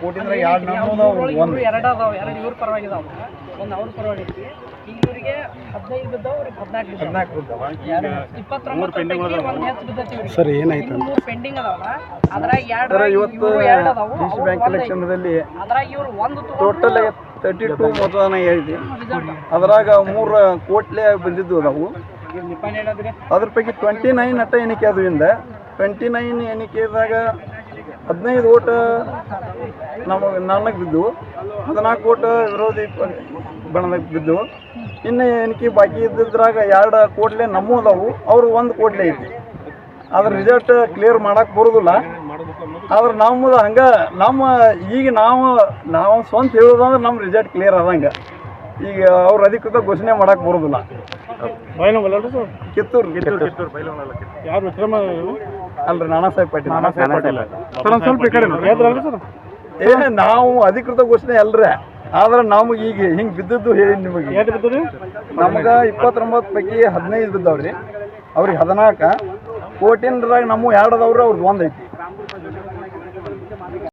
ಕೋಟಿಂದ್ರ ಎರಡು ನಮ್ಮದವು ಇವ್ರು ಒಂದು ಎರಡು ಅದಾವ ಎರಡು ಇವ್ರ ಪರವಾಗಿ ಒಂದು ಅವ್ರ ಪರವಾಗಿ ಐತಿ ಈಗ ಇವರಿಗೆ ಹದಿನೈದು ಬಿದ್ದಾವ ಅವ್ರಿಗೆ ಹದಿನಾಲ್ಕು ಬಿದ್ದಾವ. ಹದಿನಾಲ್ಕು ಬಿದ್ದಾವ. ಇಪ್ಪತ್ತೊಂಬತ್ತು ಪೈಕಿ ಒಂದು ಹೆಚ್ಚು ಬಿದ್ದೈತಿ ಇವ್ರಿಗೆ. ಸರ್ ಏನಾಯ್ತು ಮೂರು ಪೆಂಡಿಂಗ್ ಅದಾವಲ್ಲ ಅದ್ರಾಗ ಎರಡು ಇವತ್ತು ಎರಡು ಅದಾವು. ಡಿ ಸಿ ಬ್ಯಾಂಕ್ ಎಲೆಕ್ಷನ್ದಲ್ಲಿ ಅದ್ರಾಗ ಇವ್ರು ಒಂದು ಟೋಟಲ್ ತರ್ಟಿ ಟು ಮತದಾನ ಹೇಳಿದೆ ಅದ್ರಾಗ ಮೂರು ಕೋಟ್ಲೆ ಬಂದಿದ್ದು ನಾವು ಅದ್ರ ಪೈಕಿ ಟ್ವೆಂಟಿ ನೈನ್ ಅಟ್ಟ ಎಣಿಕೆ ಅದರಿಂದ ಟ್ವೆಂಟಿ ನೈನ್ ಎಣಿಕೆದಾಗ ಹದಿನೈದು ಓಟ ನಮಗೆ ನನಗೆ ಬಿದ್ದು ಹದಿನಾಲ್ಕು ಓಟ ವಿರೋಧಿ ಬಣ್ಣದಾಗ ಬಿದ್ದು ಇನ್ನು ಎಣಿಕೆ ಬಾಕಿ ಇದ್ದಿದ್ರಾಗ ಎರಡು ಕೋಟ್ಲೆ ನಮ್ಮದವು ಅವ್ರು ಒಂದು ಕೋಟ್ಲೆ ಐತಿ. ಅದ್ರ ರಿಸಲ್ಟ್ ಕ್ಲಿಯರ್ ಮಾಡಕ್ಕೆ ಬರೋದಿಲ್ಲ. ಆದ್ರೆ ನಮ್ಮದು ಹಂಗೆ ನಮ್ಮ ಈಗ ನಾವು ನಾವು ಸ್ವಂತ ಹೇಳೋದಂದ್ರೆ ನಮ್ಮ ರಿಸಲ್ಟ್ ಕ್ಲಿಯರ್ ಆದಂಗೆ. ಈಗ ಅವ್ರು ಅಧಿಕೃತ ಘೋಷಣೆ ಮಾಡಕ್ಕೆ ಬರೋದಿಲ್ಲ. ಕಿತ್ತೂರು ಯಾರು ವಿಕ್ರಮ ಅಲ್ರಿ ನಾನಾ ಸಾಹೇಬ್ ಪಾಟೀಲ್ ಸರ್ ಒಂದು ಸ್ವಲ್ಪ ಈ ಕಡೆ ನೋಡಿ ಯಾವ್ದ್ರಲ್ರಿ ಸರ್? ಏ ನಾವು ಅಧಿಕೃತ ಘೋಷಣೆ ಅಲ್ರಿ. ಆದ್ರೆ ನಮಗೆ ಈಗ ಹಿಂಗ್ ಬಿದ್ದದ್ದು ಹೇಳಿ ನಿಮಗೆ. ನಮ್ಗ ಇಪ್ಪತ್ತೊಂಬತ್ತು ಪೈಕಿ ಹದಿನೈದು ಬಿದ್ದಾವ್ರಿ. ಅವ್ರಿಗೆ ಹದಿನಾಲ್ಕು. ಕೋಟಿನ್ರಾಗ ನಮ್ಮ ಎರಡು ಅದಾವ್ರಿ ಅವ್ರದ್ದು ಒಂದು ಐತಿ.